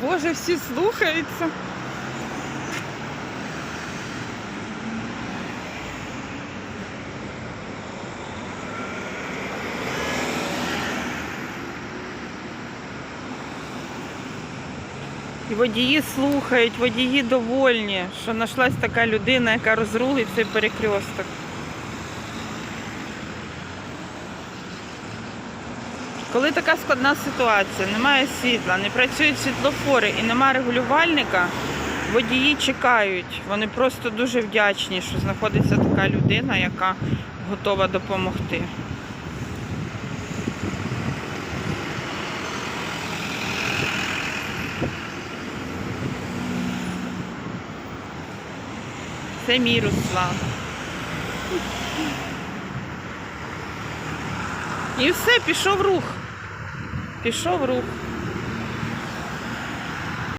Боже, всі слухаються. І водії слухають, водії довольні, що знайшлась така людина, яка розрулить цей перекресток. Коли така складна ситуація, немає світла, не працюють світлофори і немає регулювальника, водії чекають. Вони просто дуже вдячні, що знаходиться така людина, яка готова допомогти. Це мій Руслан. І все, пішов рух. Пішов рух.